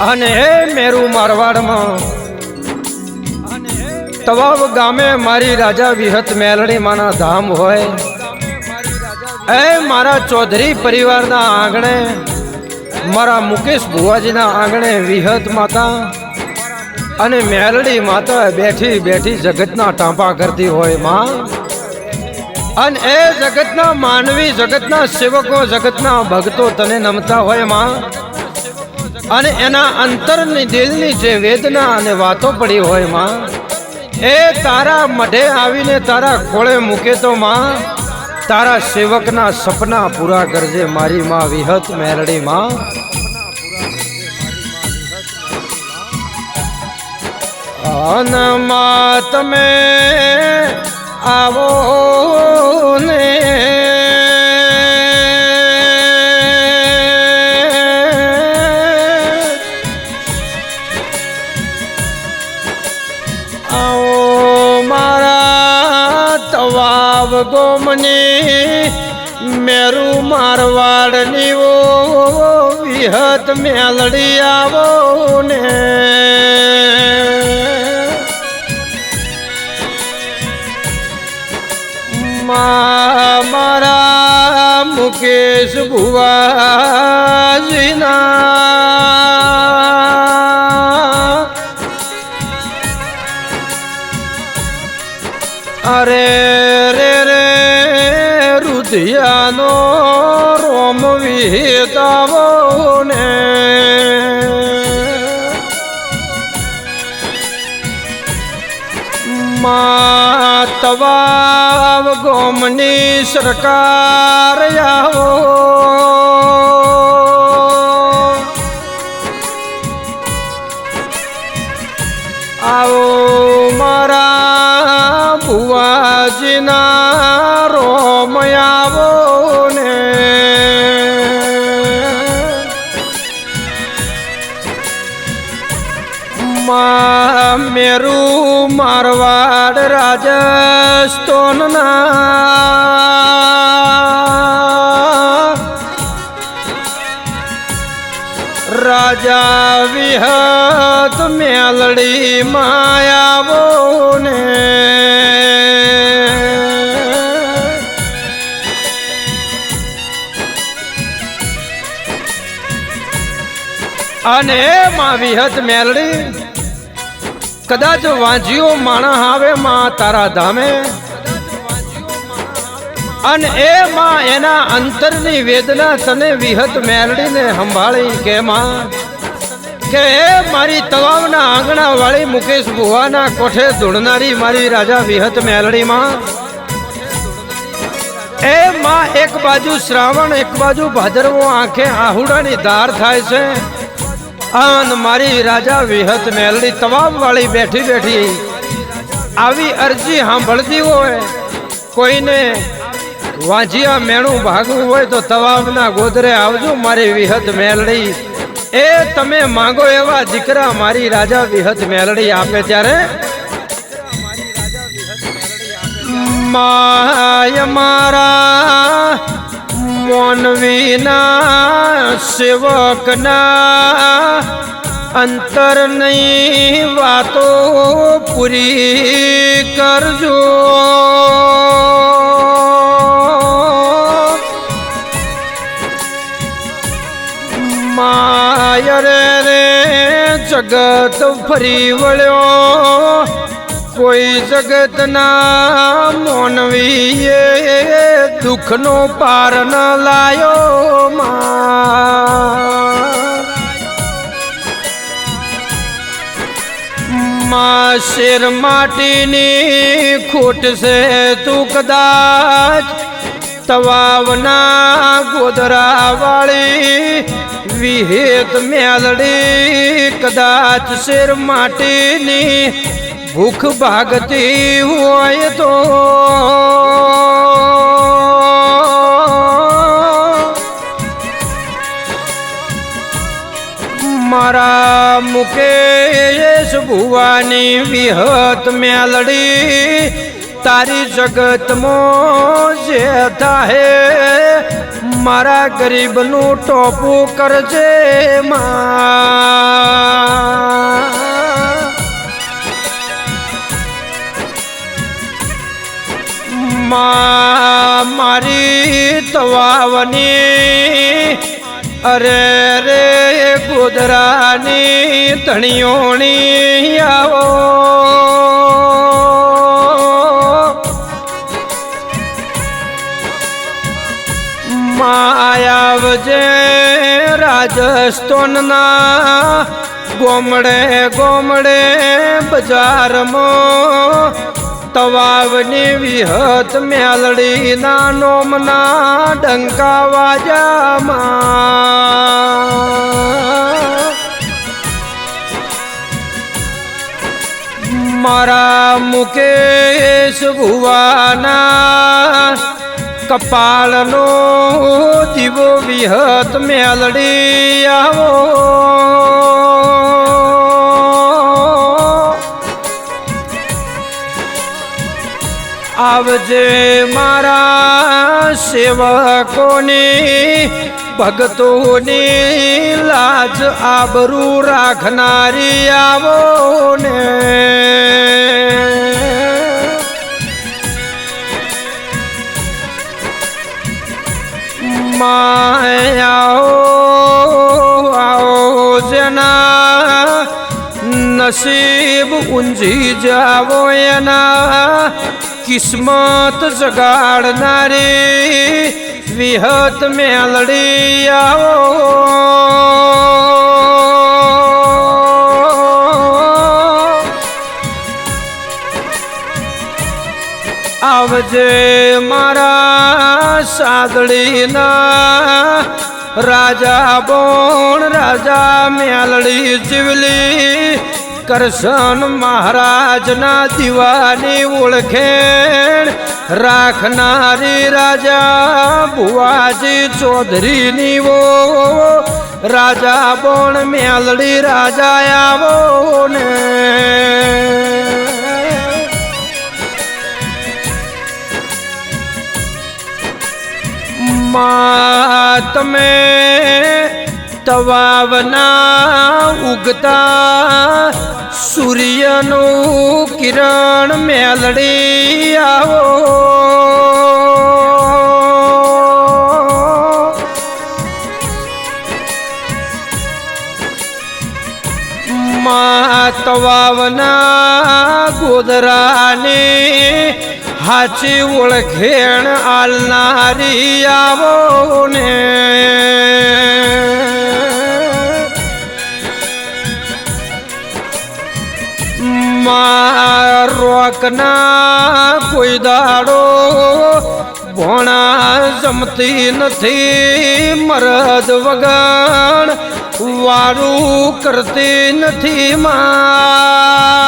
અને હે મેરુ મારવાડમાં તવાવ ગામે મારી રાજા વિહત મેલડી માના ધામ હોય. એ મારા ચૌધરી પરિવારના આંગણે, મારા મુકેશ ભુવાજીના આંગણે વિહત માતા અને મેરડી માતા બેઠી બેઠી જગતના ટાંપા કરતી હોયમાં. અને એ જગતના માનવી, જગતના સેવકો, જગતના ભક્તો તને નમતા હોયમાં. અને એના અંતરની દિલની જે વેદના અને વાતો પડી હોયમાં, એ તારા મઢે આવીને તારા ખોળે મૂકે તો માં. તારા સેવકના સપના પૂરા કરજે મારી માં વિહત મેરડી માં. અનમાં તમે આવો ને. આવો મારા તવાવ ગોમની. મેરુ મારવાડની ઓ વિહત મેલડી આવો ને મારા મુકેશ ભુવાજીના સરકાર આવો. આવો મારા ભુવાજીના મેલડી માયાવો ને અને માં વિહત મેલડી, કદાચ વાંજીઓ માણા આવે માં તારા ધામે. અને એ માં એના અંતરની વેદના તને વિહત મેલડીને સંભાળી કે માં? એ મારી તવાવના આંગણા વાળી મુકેશ ભુવાના કોઠે ધૂળનારી મારી રાજા વિહત મેલડીમાં? એ માં એક બાજુ શ્રાવણ, એક બાજુ ભાદરવો આંખે આહુડાની ધાર થાય છે. આન મારી રાજા વિહત મેલડી તવાવ વાળી બેઠી બેઠી આવી અરજી સાંભળતી હોય. કોઈને વાંજિયા મેણું ભાગવું હોય તો તવાવના ગોદરે આવજો મારી વિહત મેલડી. એ તમે માંગો એવા દીકરા મારી રાજા વિહત મેલડી આપે ત્યારે? માય મારા મોનવીના સેવકના અંતરની વાતો પૂરી કરજો. જગત ફરી વળ્યો. કોઈ જગતના મોનવીએ દુઃખનો પાર ન લાયો માં શેર માટીની ખોટ છે તું કદાચ તવાવના ગોદરા વાળી વિહેત મેલડી, કદાચ શેર માટેની ભૂખ ભાગતી હોય તો. મારા મુકેશ ભુવાની વિહત મેલડી, તારી જગત મો જે થાય મારા ગરીબનું ટોપું કરજે માં. મારી તવાવની અરે રે ગોદરાની ધણીઓણી આવો. રાજસ્થાનના ગોમડે ગોમડે બજારમાં તવાવની વિહત મેલડી ના નોમના ડંકા વાજામાં. મારા મુકેશ ભુવાના કપાળનો દીવો વિહત મેલડી આવો. આવજે મારા સેવકોની ભગતોની લાજ આબરૂ રાખનારી આવો ને. માયાઓ આવો જેના નસીબ ઊંઝી જાવો એના. કિસ્મત જગાડનારી વિહત મેલડી આવો. આવજે મારા સાદડીના રાજા બોણ, રાજા મેલડી જીવલી, કરશન મહારાજના દીવાની ઓળખેણ રાખનારી રાજા ભુવાજી ચૌધરીની વો. રાજા બોણ મેલડી રાજા આવો ને માં તમે તવાવના ઉગતા સૂર્યનું કિરણ મેલડી આવો. તવાવના ગોદરાને હાચી ઓળખેણ આલનારી આવો ને રોકના કોઈ દાડો ભોણા જમતી નથી, મરદ વગણ વારું કરતી નથી માં.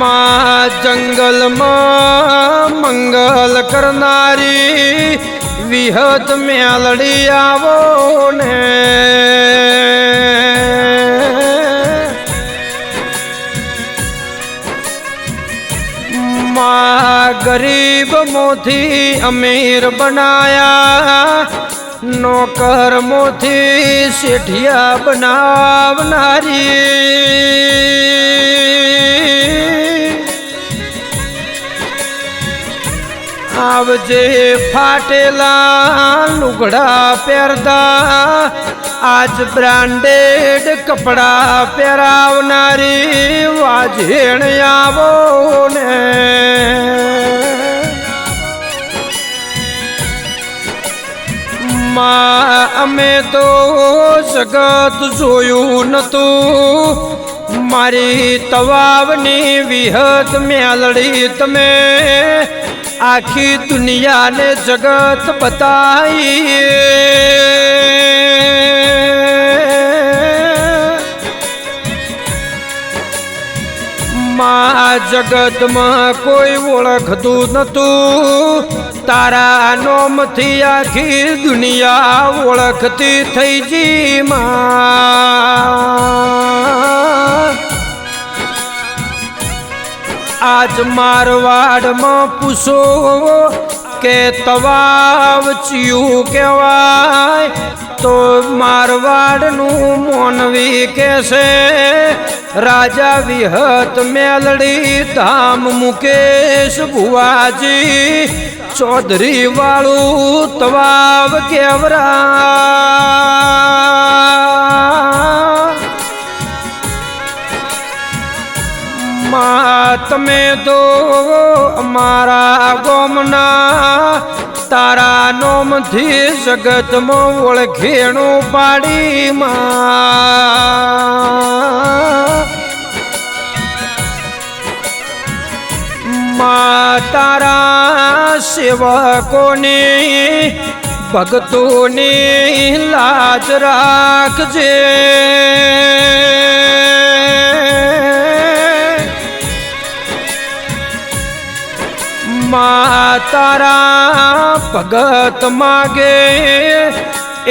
માં જંગલમાં મંગલ કરનારી વિહત મેલડી આવો ને ગરીબ મોથી અમીર બનાયા, નોકર મોથી શેઠિયા બનાવનારી. આવજે ફાટેલા લુગડા પહેરતા. આજ બ્રાન્ડેડ કપડા પહેરાવનારી વાજેણ આવો ને. અમે તો જગત જોયું નતું. મારી તવાવની વિહત મેલડી તમે. આખી દુનિયાને જગત બતાઈ માં જગતમાં કોઈ ઓળખતું નતું. તારા નોમથી આખી દુનિયા ઓળખતી થઈ જી માં. આજ મારવાડમાં પૂછો કે તવાવ ચિયું કહેવાય? તો મારવાડનું મોનવી કહેશે રાજા વિહત મેલડી ધામ મુકેશ ભુવાજી. ચૌધરી વાળું તવાવ કેવરા માં તમે તો અમારા ગોમના તારા નોમથી જગતમાં ઓળખેણું પાડી માં. તારા સેવકોની, ભક્તોની લાજ રાખજે. માં તારા ભગત માગે,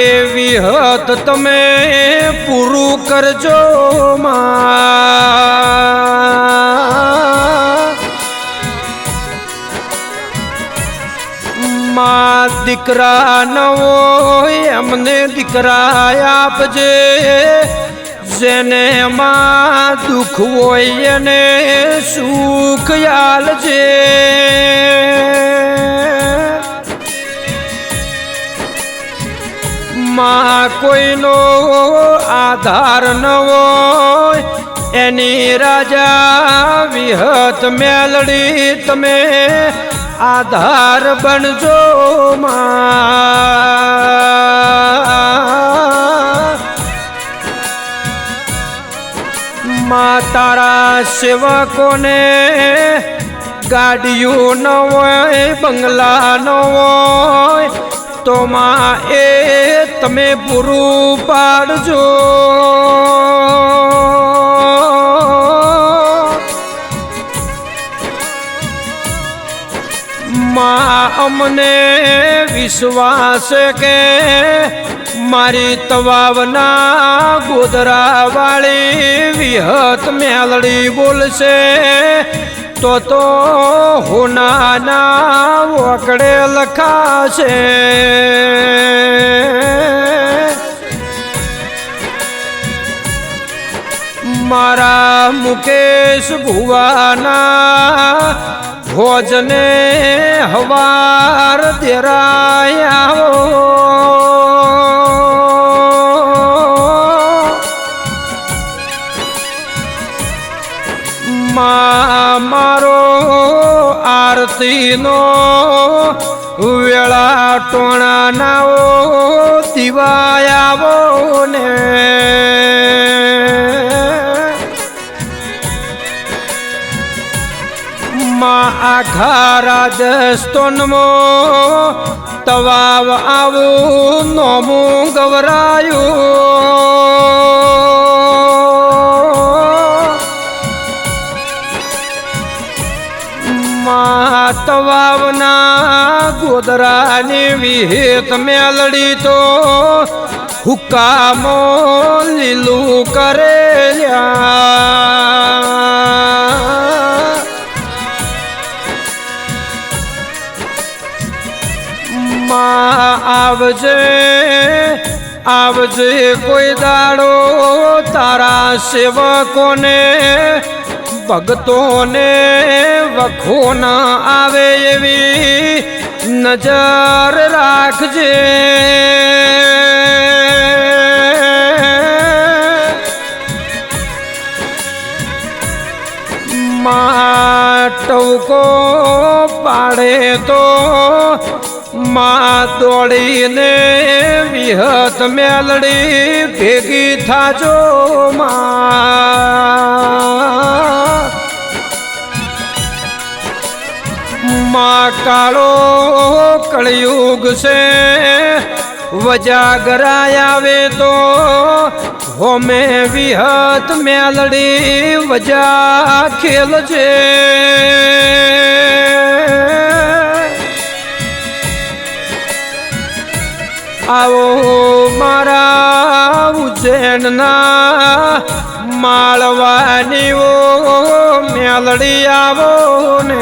એવી હત તમે પૂરું કરજો માં. દીકરા ન હોય એમને દીકરા આપજે. જેને માં દુઃખ હોય એને સુખ છે. માં કોઈનો આધાર ન હોય, એની રાજા વિહત મેલડી તમે આધાર બનજો માં. માં તારા સેવકોને ગાડીઓ ન હોય, બંગલા ન હોય, તો માં એ તમે પૂરું પાડજો. માં અમને વિશ્વાસ કે મારી તવાવના ગોદરા વાળી વિહત મેલડી બોલશે, તો તો હોનાના વકડે લખાશે. મારા મુકેશ ભુવાના ભોજને હવાર દેરાયા. મા મારો આરતીનો વેળા ટોણા નાઓ દિવાયાવો ને. માં આખા રાજસ્થાનમાં તવાવ આવું નોમું ગવરાયું. માં તવાવના ગોદરાની વિહેત મેલડી તો હુકામો લીલું કરેલ્યા. આવજે આવજે કોઈ દાડો તારા સેવકોને ભગતોને વખો ન આવે એવી નજર રાખજે. માટવકો પાડે તો દોડીને વિહત મેલડી ભેગી થાજો માં. કાળો કળયુગ છે વજાગરા આવે તો હોમે વિહત મેલડી વજા ખેલજે. આવો મારા ઉજ્જૈનના માળવાની ઓ મેલડી આવો ને.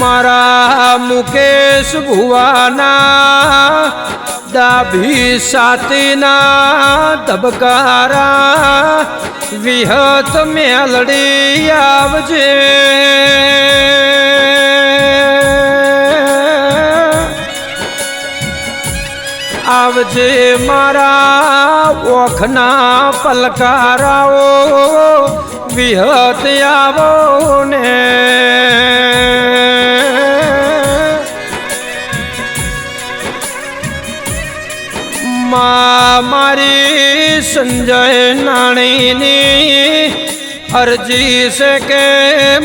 મારા મુકેશ ભુવાના દાભી સાતીના ધબકારા વિહત મેલડી આવજે. આવજે મારા ઓખના પલકારાઓ. વિહત આવો ને. સંજય નાણીની અરજી છે કે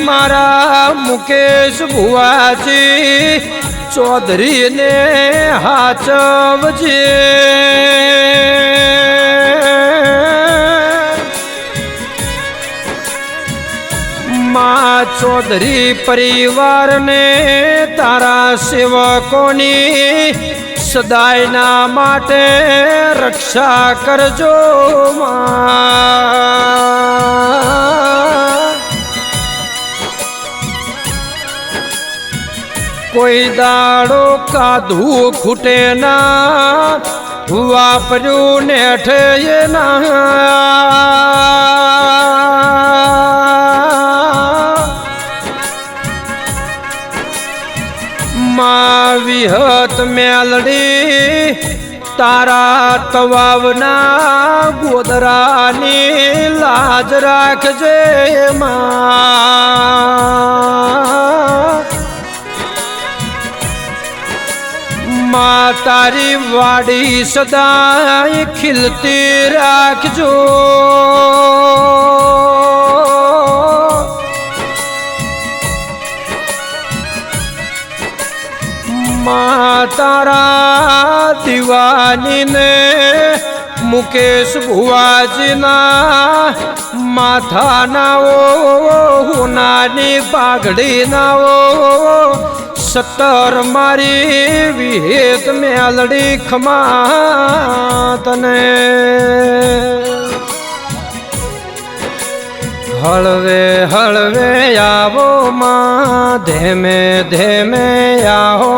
મારા મુકેશ ભુવાજી ચૌધરીને હાચવજે. મા ચૌધરી પરિવારને તારા સેવકોની સદાયના માટે રક્ષા કરજો કોઈ દાડો કાધું ખૂટે ના વાપર્યું ને ના. મા વિહત મેલડી તારા તવાવના ગોદરાની લાજ રાખજે માં તારી વાડી સદાય ખીલતી રાખજો. તારા દીવાનીને મુકેશ ભુવાજીના માથાના ઓ હુનાની પાઘડીના ઓ સત્તર મારી વિહેત મેલડી ખમા તને હળવે હળવે આવો માં, ધેમે ધેમે આવો.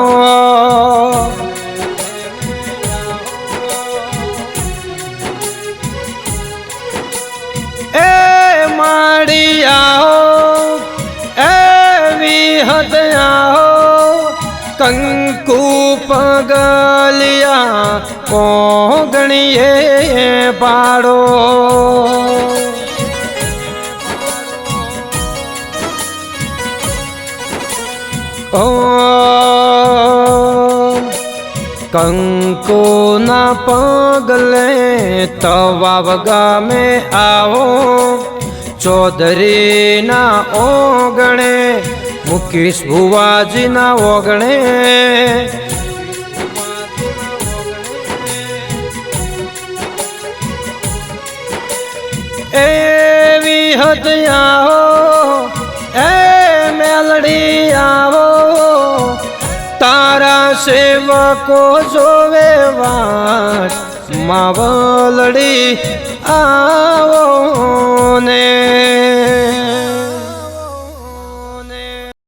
કંકુ પગલિયા કોગણીએ પાડો. ઓ કંકોના પગલે તવાવ ગામે આવો. ચૌધરી ના ઓગણે મુકેશ ભુવાજી ના ઓગણે એવી હદ આવો, એ મેલડી આવો. તારા સેવકો જોવે વાત માવલડી આવો